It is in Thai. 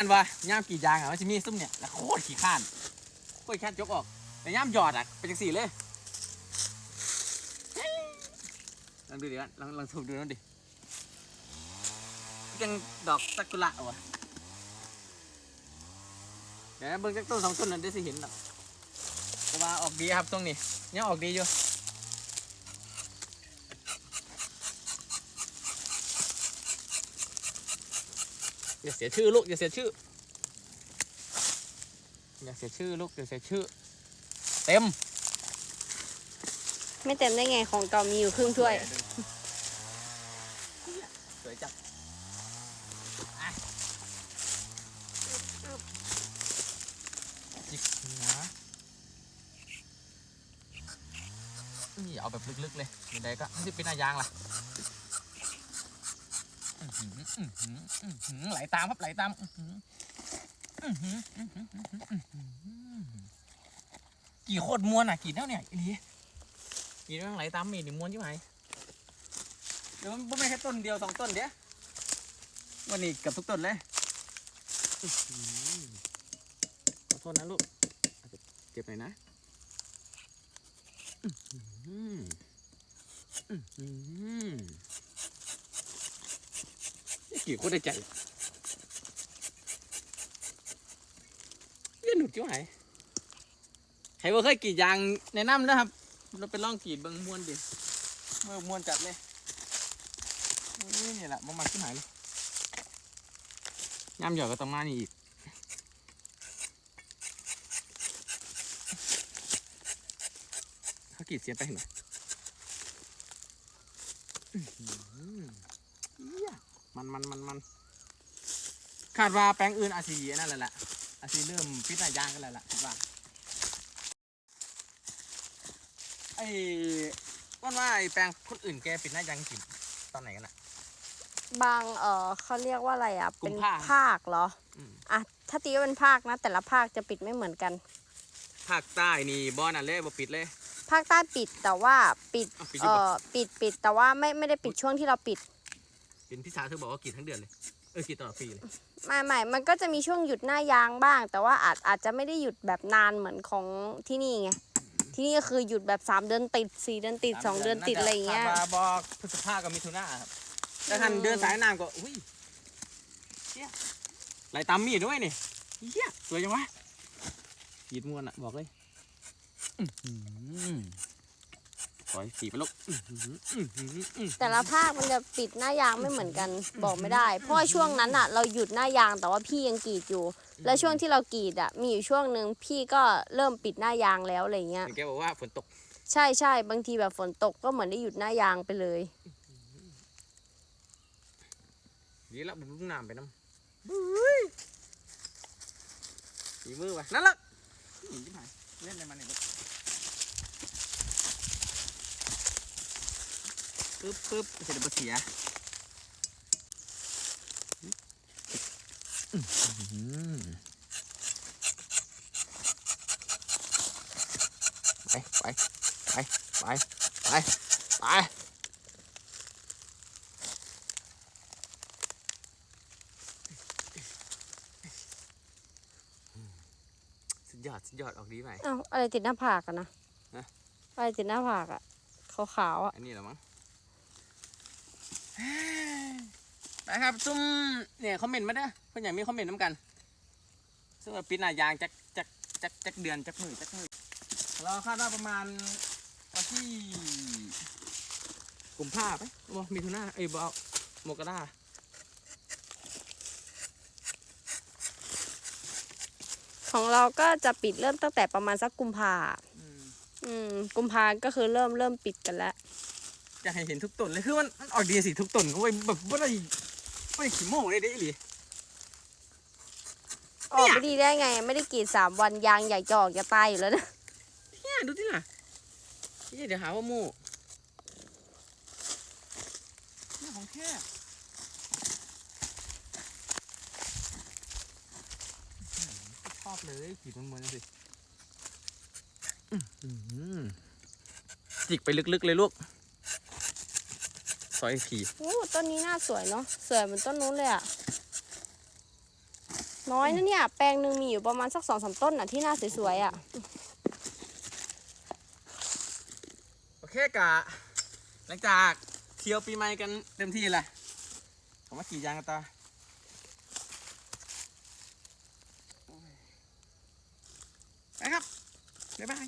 อันว่าย่ามกรีดยางอะมันจะมีซุ้มเนี่ยแล้วโคตรขี้ข้านโคตรขี้ข้านยกออกแต่ย่ามหยอดอะเป็นจังสี่เลยลองดูดิวะลองลองสูบดูนั่นดิยังดอกซากุระวะเดี๋ยวเบิ่งจากต้นสองต้นนั้นได้สิเห็นหรอกแต่ว่าออกดีครับตรงนี้ยังออกดีอยู่ อย่าเสียชื่อลูกอย่าเสียชื่ออย่าเสียชื่อลูกอย่าเสียชื่อ เต็ม ไม่เต็มได้ไงของเก่ามีอยู่ครึ่งถ้วย สวยจัดอะจิกนะนี่เอาแบบลึกๆเลยยังไงก็ไม่ได้เป็นหนายางล่ะอื้อหืออื้อหืออื้อหือ ไหลตามครับไหลตามกี่โคตรมวนอะกี่เท่าเนี่ยอีหลีกี่เรื่องไหลตามมีหนี่งมวนใช่ไหมเดี๋ยวมันไม่แค่ต้นเดียวสองต้นเดี๋ยววันนี้กับทุกต้นเลยขอโทษนะลูกเจ็บหน่อยนะอื้อหืออื้ ขี่โคตรได้ใจเลือดหนุดจิ้วไหนใครว่าเคยกรีดยางแนะนำนะครับ เราไปลองกรีดเบิ้งมวนดิเมื่อมวนจัดเลยนี่แหละบ่มาขึ้นหายเลยย่ำหยอดก็ต้องมานี่อีกเขากีดเสียไปเห็นไหมอื้อหือเหี้ย มันมันมันมันคาดว่าแปลงอื่นอาซีนั่นแหละแหละอาซีเริ่มพิษหนายางกันแล้วล่ะคิดว่าไอ้ว่าว่าไอ้แปลงคนอื่นแกปิดหน้ายางกินตอนไหนกันอะ บางเออเขาเรียกว่าอะไรอะ กลุ่เป็นมภาค ภาคเหรอ อืมอะ ถ้าตีว่าเป็นภาคนะ แต่ละภาคจะปิดไม่เหมือนกัน ภาคใต้นี่บอนั่นเลยบ่ปิดเลย ภาคใต้ปิดแต่ว่าปิด อ้าวปิดอเอยู่บ่อปิดปิดแต่ว่าไม่ไม่ได้ปิดช่วงที่เราปิด เป็นพี่สาวเธอบอกว่ากินทั้งเดือนเลย เออกินตลอดปีเลยไม่ไม่มันก็จะมีช่วงหยุดหน้ายางบ้าง แต่ว่าอาจอาจจะไม่ได้หยุดแบบนานเหมือนของที่นี่ไง ที่นี่ก็คือหยุดแบบ3เดือนติด4เดือนติด2เดือนติดอะไรอย่างเงี้ยคาดว่าบอกพฤษภากับมิถุนาครับแต่ท่านเดินสายน้ำก็ อุ้ยเชี่ยไหลตามมีดด้วยนี่เฮียสวยจังวะขีดมวนอะบอกเลย อื้อหือ ปล่อยสีไปลูกอื้อหืออื้อหืออื้อหือแต่ละภาคมันจะปิดหน้ายางไม่เหมือนกันบอกไม่ได้ เพราะว่าช่วงนั้นอะเราหยุดหน้ายางแต่ว่าพี่ยังกรีดอยู่ แล้วช่วงที่เรากรีดอะมีอยู่ช่วงหนึ่งพี่ก็เริ่มปิดหน้ายางแล้วอะไรเงี้ยเห็นแกบอกว่าฝนตก ใช่ใช่บางทีแบบฝนตกก็เหมือนได้หยุดหน้ายางไปเลยดีแล้วบุ้มน้ำไปน้ำบุ้ยสีมือวะนั่นละหนีที่ไหนเล่นอะไรมาเนี่ยลูก ปึ๊บปึ๊บเสร็จแล้วเสียไปไปไปไปไปไปสุดยอดสุดยอดออกดีไหม เอ้าอะไรติดหน้าผากอะนะ ฮะ อะไรติดหน้าผากอะขาวๆอะ อันนี้เหรอมั้ง ไปครับซุ่มเนี่ยคอมเมนต์มาเด้อเพื่อนอยากมีคอมเมนต์น้ำกัน ซึ่งว่าปิดหน้ายางจักจักจักจักเดือนจักมือจักมือเราคาดว่าประมาณวันที่กุมภาพันธ์ไหมบ่มีทุนาเอ้ยบ่เอาโมกราของเราก็จะปิดเริ่มตั้งแต่ประมาณสักกุมภาอืมอืมกุมภาก็คือเริ่มเริ่มปิดกันแล้ว อยากให้เห็นทุกต้นเลยคือมันมันออกดีสิทุกต้นก็ไว้แบบว่าได้ไม่ได้ขี้โม่เลยเด้ออีหลีออกไม่ดีได้ไง ไม่ได้กรีดสามวันยางใหญ่จะออกจะตายอยู่แล้วนะเนี่ยดูที่ล่ะนี่เดี๋ยวหาว่าโม่เนี่ยของแท้ชอบเลยขีดมันเหมือนสิอื้อหือจิกไปลึกๆเลยลูก ซอยขี่โอ้ต้นนี้น่าสวยเนาะสวยเหมือนต้นนู้นเลยอะน้อยนะเนี่ย แปลงหนึ่งมีอยู่ประมาณสักสองสามต้นอะที่หน้าสวยๆอะโอเคกะ หลังจากเที่ยวปีใหม่กันเต็มที่แหละผมมากรีดยางกันต่อไปครับบ๊ายบาย